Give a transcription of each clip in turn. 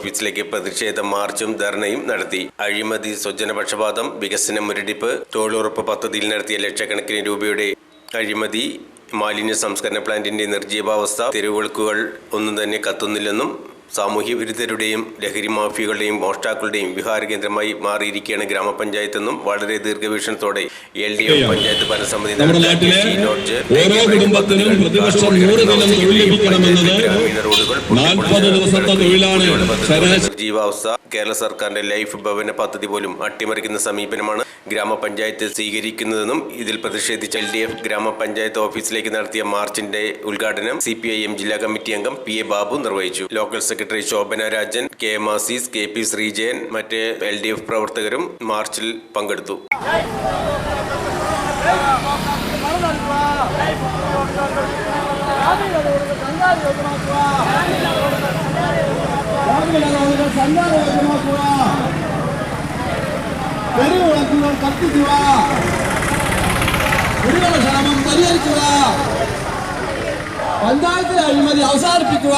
ഓഫീസിലേക്ക് പ്രതിഷേധ മാർച്ചും ധർണയും നടത്തി. അഴിമതി സ്വജനപക്ഷപാതം വികസന മുരടിപ്പ് തൊഴിലുറപ്പ് പദ്ധതിയിൽ നടത്തിയ ലക്ഷക്കണക്കിന് രൂപയുടെ അഴിമതി മാലിന്യ സംസ്കരണ പ്ലാന്റിന്റെ നിർജീവാവസ്ഥ തെരുവിളക്കുകൾ ഒന്നും തന്നെ കത്തുന്നില്ലെന്നും സാമൂഹ്യ വിരുദ്ധരുടെയും ലഹരി മാഫിയകളുടെയും മോഷ്ടാക്കളുടെയും വിഹാര കേന്ദ്രമായി മാറിയിരിക്കുകയാണ് ഗ്രാമപഞ്ചായത്തെന്നും വളരെ ദീർഘവീക്ഷണത്തോടെ എൽ ഡി എഫ് പഞ്ചായത്ത് ഭരണസമിതി ഓരോ കുടുംബത്തിനും പ്രതിവർഷം നൂറ് ദിനം തൊഴിൽ ലഭിക്കണമെന്നത് ഗ്രാമീണ റോഡുകൾ നാൽപ്പത് ദിവസത്തെ തൊഴിലാണ് ജീവാവസ്ഥ കേരള സർക്കാരിന്റെ ലൈഫ് ഭവന പദ്ധതി പോലും അട്ടിമറിക്കുന്ന സമീപനമാണ് ഗ്രാമപഞ്ചായത്ത് സ്വീകരിക്കുന്നതെന്നും ഇതിൽ പ്രതിഷേധിച്ച് എൽ ഡി എഫ് ഗ്രാമപഞ്ചായത്ത് ഓഫീസിലേക്ക് നടത്തിയ മാർച്ചിന്റെ ഉദ്ഘാടനം സി പി ഐ എം ജില്ലാ കമ്മിറ്റി അംഗം പി എ ബാബു നിർവഹിച്ചു. Local secretary Shobhana Rajan K M Azeez K P Sreejayan മറ്റ് എൽ ഡി എഫ് പ്രവർത്തകരും മാർച്ചിൽ പങ്കെടുത്തു തെരുവിളക്കുകൾ കത്തിക്കുക കുടിവെള്ള ക്ഷാമം പരിഹരിക്കുക പഞ്ചായത്തിലെ അഴിമതി അവസാനിപ്പിക്കുക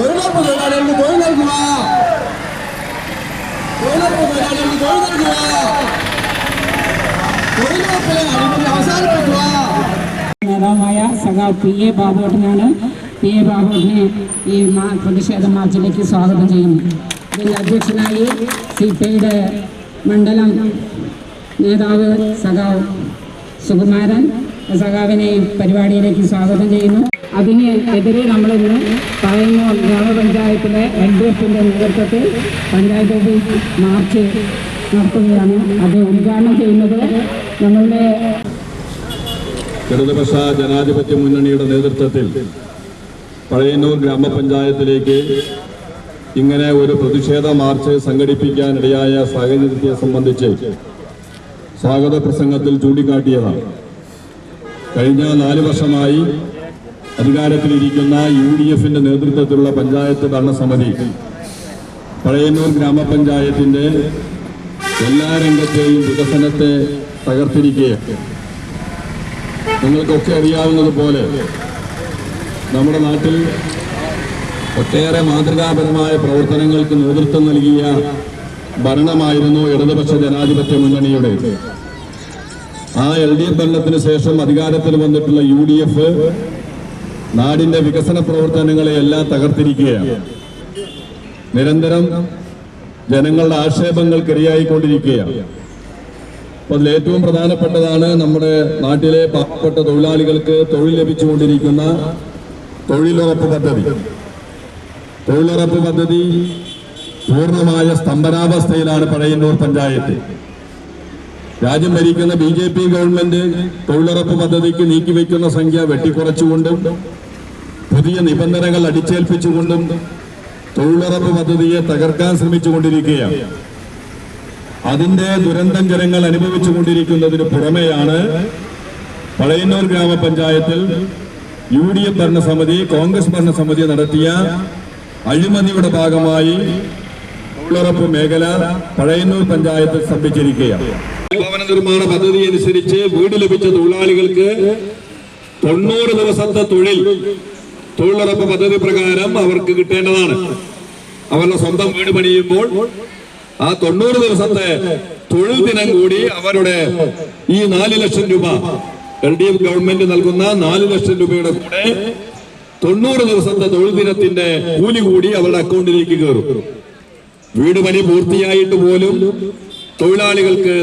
തൊഴിലുറപ്പ് തൊഴിലാളികൾക്ക് തൊഴിൽ നൽകുക തൊഴിലുറപ്പ് തൊഴിലാളികൾക്ക് തൊഴിൽ നൽകുക തൊഴിലുറപ്പിലെ അഴിമതി അവസാനിപ്പിക്കുക നേതാവായ സഖാവ് പി എ ബാബുവേട്ടനാണ് പി എ ബാബുവിനെ ഈ മാ- പ്രതിഷേധ മാർച്ചിലേക്ക് സ്വാഗതം ചെയ്യുന്നു ഇതിൽ അധ്യക്ഷനായി സി പി ഐയുടെ മണ്ഡലം നേതാവ് സഖാവ് സുകുമാരൻ സഖാവിനെ ഈ പരിപാടിയിലേക്ക് സ്വാഗതം ചെയ്യുന്നു. അതിനെതിരെ നമ്മളിന്ന് പറയുന്നു ഗ്രാമപഞ്ചായത്തിലെ എൽ ഡി എഫിന്റെ നേതൃത്വത്തിൽ പഞ്ചായത്ത് ഓഫീസ് മാർച്ച് നടത്തുകയാണ്. അത് ഉദ്ഘാടനം ചെയ്യുന്നത് നമ്മളുടെ ഇടതുപക്ഷ ജനാധിപത്യ മുന്നണിയുടെ നേതൃത്വത്തിൽ പഴയന്നൂർ ഗ്രാമപഞ്ചായത്തിലേക്ക് ഇങ്ങനെ ഒരു പ്രതിഷേധ മാർച്ച് സംഘടിപ്പിക്കാനിടയായ സാഹചര്യത്തെ സംബന്ധിച്ച് സ്വാഗത പ്രസംഗത്തിൽ ചൂണ്ടിക്കാട്ടിയതാണ്. കഴിഞ്ഞ നാല് വർഷമായി അധികാരത്തിലിരിക്കുന്ന യു ഡി എഫിന്റെ നേതൃത്വത്തിലുള്ള പഞ്ചായത്ത് ഭരണസമിതി പഴയന്നൂർ ഗ്രാമപഞ്ചായത്തിന്റെ എല്ലാ രംഗത്തെയും വികസനത്തെ തകർത്തിരിക്കുകയാണ്. നിങ്ങൾക്കൊക്കെ അറിയാവുന്നതുപോലെ നമ്മുടെ നാട്ടിൽ ഒട്ടേറെ മാതൃകാപരമായ പ്രവർത്തനങ്ങൾക്ക് നേതൃത്വം നൽകിയ ഭരണമായിരുന്നു ഇടതുപക്ഷ ജനാധിപത്യ മുന്നണിയുടെ ആ എൽ ഡി എഫ് ഭരണത്തിന് ശേഷം അധികാരത്തിൽ വന്നിട്ടുള്ള യു ഡി എഫ് നാടിന്റെ വികസന പ്രവർത്തനങ്ങളെ എല്ലാം തകർത്തിരിക്കുകയാണ്. നിരന്തരം ജനങ്ങളുടെ ആക്ഷേപങ്ങൾക്കിരയായിക്കൊണ്ടിരിക്കുകയാണ്. അപ്പൊ അതിൽ ഏറ്റവും പ്രധാനപ്പെട്ടതാണ് നമ്മുടെ നാട്ടിലെ പാവപ്പെട്ട തൊഴിലാളികൾക്ക് തൊഴിൽ ലഭിച്ചുകൊണ്ടിരിക്കുന്ന തൊഴിലുറപ്പ് പദ്ധതി. തൊഴിലുറപ്പ് പദ്ധതി പൂർണമായ സ്തംഭനാവസ്ഥയിലാണ് പഴയന്നൂർ പഞ്ചായത്ത്. രാജ്യം ഭരിക്കുന്ന ബി ജെ പി ഗവൺമെന്റ് തൊഴിലുറപ്പ് പദ്ധതിക്ക് നീക്കിവെക്കുന്ന സംഖ്യ വെട്ടിക്കുറച്ചുകൊണ്ടും പുതിയ നിബന്ധനകൾ അടിച്ചേൽപ്പിച്ചുകൊണ്ടും തൊഴിലുറപ്പ് പദ്ധതിയെ തകർക്കാൻ ശ്രമിച്ചുകൊണ്ടിരിക്കുകയാണ്. അതിന്റെ ദുരന്തം ജനങ്ങൾ അനുഭവിച്ചു കൊണ്ടിരിക്കുന്നതിന് പുറമെയാണ് പഴയന്നൂർ ഗ്രാമപഞ്ചായത്തിൽ യു ഡി എഫ് ഭരണസമിതി കോൺഗ്രസ് ഭരണസമിതി നടത്തിയ അഴിമതിയുടെ ഭാഗമായി തൊഴിലുറപ്പ് മേഖല പഴയന്നൂർ പഞ്ചായത്തിൽ സ്തംഭിച്ചിരിക്കുകയാണ് ഭവന നിർമ്മാണ പദ്ധതി അനുസരിച്ച് വീട് ലഭിച്ച തൊഴിലാളികൾക്ക് തൊണ്ണൂറ് ദിവസത്തെ തൊഴിൽ തൊഴിലുറപ്പ് പദ്ധതി പ്രകാരം അവർക്ക് കിട്ടേണ്ടതാണ്. അവരുടെ സ്വന്തം വീട് പണിയുമ്പോൾ ആ തൊണ്ണൂറ് ദിവസത്തെ തൊഴിൽ ദിനം കൂടി അവരുടെ ഈ നാല് ലക്ഷം രൂപ എൽ ഡി എഫ് ഗവൺമെന്റ് നൽകുന്ന നാല് ലക്ഷം രൂപയുടെ കൂടെ തൊണ്ണൂറ് ദിവസത്തെ തൊഴിൽ ദിനത്തിന്റെ കൂലി കൂടി അവരുടെ അക്കൗണ്ടിലേക്ക് കയറും. വീട് പണി പൂർത്തിയായിട്ട് പോലും തൊഴിലാളികൾക്ക്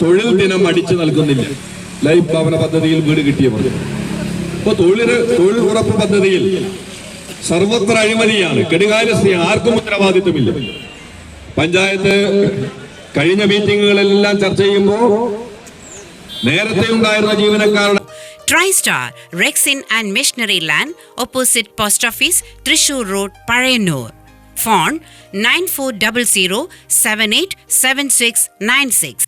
തൊഴിൽ ദിനം അടിച്ചു നൽകുന്നില്ല. ലൈഫ് ഭവന പദ്ധതിയിൽ വീട് കിട്ടിയവർ. ഇപ്പൊ തൊഴിൽ ഉറപ്പ് പദ്ധതിയിൽ സർവത്ര അഴിമതിയാണ്. കെടുകാര്യസ്ഥ ആർക്കും ഉത്തരവാദിത്വമില്ല. പഞ്ചായത്ത് കഴിഞ്ഞ മീറ്റിങ്ങുകളെല്ലാം ചർച്ച ചെയ്യുമ്പോൾ നേരത്തെ ഉണ്ടായിരുന്ന ജീവനക്കാരുടെ Tristar rexine and missionary land opposite post office Thrissur road and phone nine four double zero seven eight seven six nine six